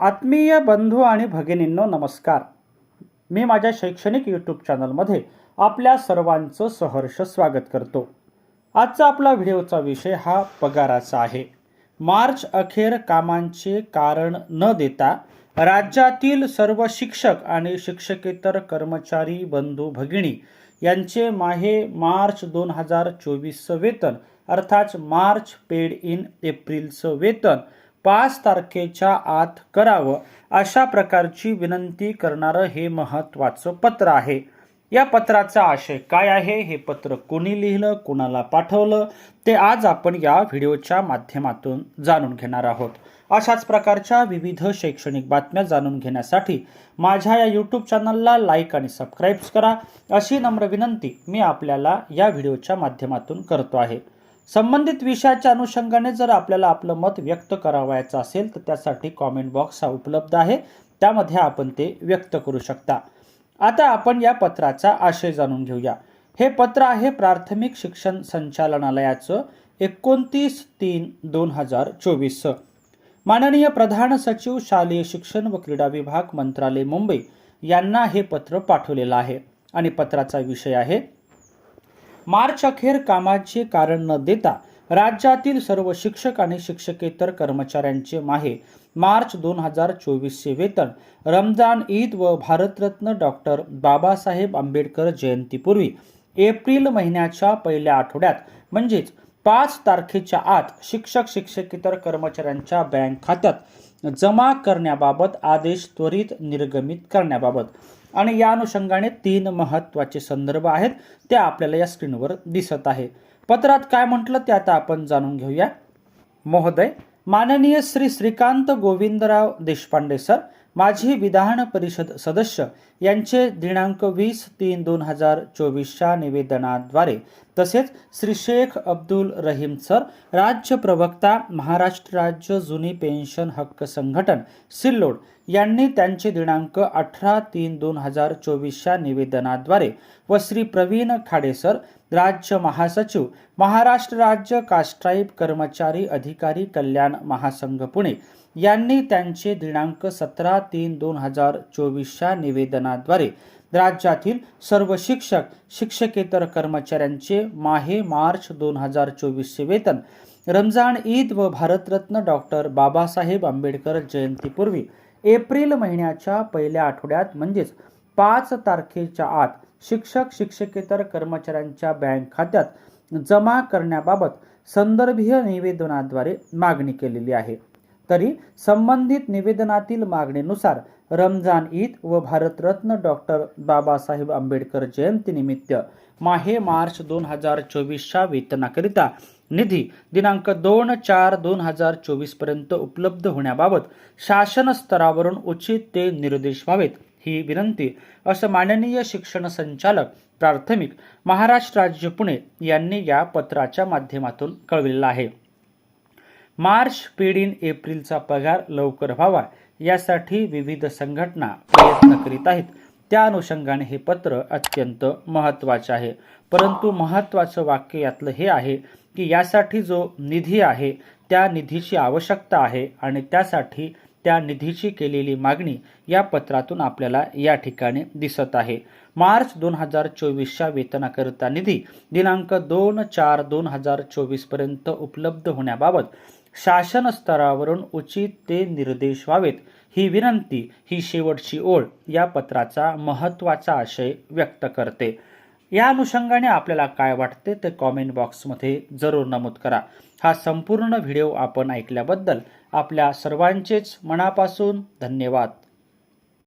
आत्मीय बंधू आणि भगिनींनो नमस्कार. मी माझ्या शैक्षणिक यूट्यूब चॅनलमध्ये आपल्या सर्वांचं सहर्ष स्वागत करतो. आजचा आपला व्हिडिओचा विषय हा पगाराचा आहे. मार्च अखेर कामांचे कारण न देता राज्यातील सर्व शिक्षक आणि शिक्षकेतर कर्मचारी बंधू भगिनी यांचे माहे मार्च दोन हजार चोवीसचं वेतन अर्थात मार्च पेड इन एप्रिलचं वेतन पाच तारखेच्या आत करावं अशा प्रकारची विनंती करणारं हे महत्त्वाचं पत्र आहे. या पत्राचा आशय काय आहे? हे पत्र कोणी लिहिलं कोणाला पाठवलं? ते आज आपण या व्हिडिओच्या माध्यमातून जाणून घेणार आहोत. अशाच प्रकारच्या विविध शैक्षणिक बातम्या जाणून घेण्यासाठी माझ्या या यूट्यूब चॅनलला लाईक आणि सबस्क्राईब्स करा. अशी नम्र विनंती मी आपल्याला या व्हिडिओच्या माध्यमातून करतो आहे. संबंधित विषयाच्या अनुषंगाने जर आपल्याला आपलं मत व्यक्त करावायचं असेल तर त्यासाठी कॉमेंट बॉक्स हा उपलब्ध आहे. त्यामध्ये आपण ते व्यक्त करू शकता. आता आपण या पत्राचा आशय जाणून घेऊया. हे पत्र आहे प्राथमिक शिक्षण संचालनालयाचं एकोणतीस तीन दोन हजार चोवीस. माननीय प्रधान सचिव शालेय शिक्षण व क्रीडा विभाग मंत्रालय मुंबई यांना हे पत्र पाठवलेलं आहे. आणि पत्राचा विषय आहे मार्च अखेर कामाचे कारण न देता राज्यातील सर्व शिक्षक आणि शिक्षकेतर कर्मचाऱ्यांचे माहे. मार्च दोन हजार चोवीसचे वेतन. रमजान ईद व भारतरत्न डॉक्टर बाबासाहेब आंबेडकर जयंतीपूर्वी एप्रिल महिन्याच्या पहिल्या आठवड्यात म्हणजेच पाच तारखेच्या आत शिक्षक शिक्षकेतर कर्मचाऱ्यांच्या बँक खात्यात जमा करण्याबाबत आदेश त्वरित निर्गमित करण्याबाबत. आणि या अनुषंगाने तीन महत्त्वाचे संदर्भ आहेत ते आपल्याला या स्क्रीनवर दिसत आहे. पत्रात काय म्हटलं ते आता आपण जाणून घेऊया. महोदय माननीय श्री श्रीकांत गोविंदराव देशपांडे सर माझी विधान परिषद सदस्य यांचे दिनांक वीस तीन दोन हजार चोवीसच्या निवेदनाद्वारे तसेच श्री शेख अब्दुल रहीम सर राज्य प्रवक्ता महाराष्ट्र राज्य जुनी पेन्शन हक्क संघटन सिल्लोड यांनी त्यांचे दिनांक अठरा तीन दोन हजार चोवीसच्या निवेदनाद्वारे व श्री प्रवीण खाडे सर राज्य महासचिव महाराष्ट्र राज्य कास्ट्राईब कर्मचारी अधिकारी कल्याण महासंघ पुणे यांनी त्यांचे दिनांक सतरा तीन दोन हजार चोवीसच्या निवेदनाद्वारे राज्यातील सर्व शिक्षक शिक्षकेतर कर्मचाऱ्यांचे माहे मार्च दोन हजार चोवीसचे वेतन. रमजान ईद व भारतरत्न डॉक्टर बाबासाहेब आंबेडकर जयंतीपूर्वी एप्रिल महिन्याच्या पहिल्या आठवड्यात म्हणजेच पाच तारखेच्या आत शिक्षक शिक्षकेतर कर्मचाऱ्यांच्या बँक खात्यात जमा करण्याबाबत संदर्भीय निवेदनाद्वारे मागणी केलेली आहे. तरी संबंधित निवेदनातील मागणीनुसार रमजान ईद व भारतरत्न डॉक्टर बाबासाहेब आंबेडकर जयंतीनिमित्त माहे मार्च दोन हजार चोवीसच्या वेतनाकरिता निधी दिनांक दोन चार दोन हजार चोवीसपर्यंत उपलब्ध होण्याबाबत शासन स्तरावरून उचित ते निर्देश व्हावेत ही विनंती असं माननीय शिक्षण संचालक प्राथमिक महाराष्ट्र राज्य पुणे यांनी या पत्राच्या माध्यमातून कळविलेलं आहे. मार्च पेडीन एप्रिलचा पगार लवकर व्हावा यासाठी विविध संघटना प्रयत्न करीत आहेत. त्या अनुषंगाने हे पत्र अत्यंत महत्त्वाचे आहे. परंतु महत्त्वाचं वाक्य यातलं हे आहे की यासाठी जो निधी आहे त्या निधीची आवश्यकता आहे आणि त्यासाठी त्या निधीची केलेली मागणी या पत्रातून आपल्याला या ठिकाणी दिसत आहे. मार्च दोन हजार चोवीसच्या वेतनाकरिता निधी दिनांक दोन चार दोन हजार चोवीसपर्यंत उपलब्ध होण्याबाबत शासन स्तरावरून उचित ते निर्देश व्हावेत. ही विनंती ही शेवटची ओळ या पत्राचा महत्त्वाचा आशय व्यक्त करते. या अनुषंगाने आपल्याला काय वाटते ते कॉमेंट बॉक्समध्ये जरूर नमूद करा. हा संपूर्ण व्हिडिओ आपण ऐकल्याबद्दल आपल्या सर्वांचेच मनापासून धन्यवाद.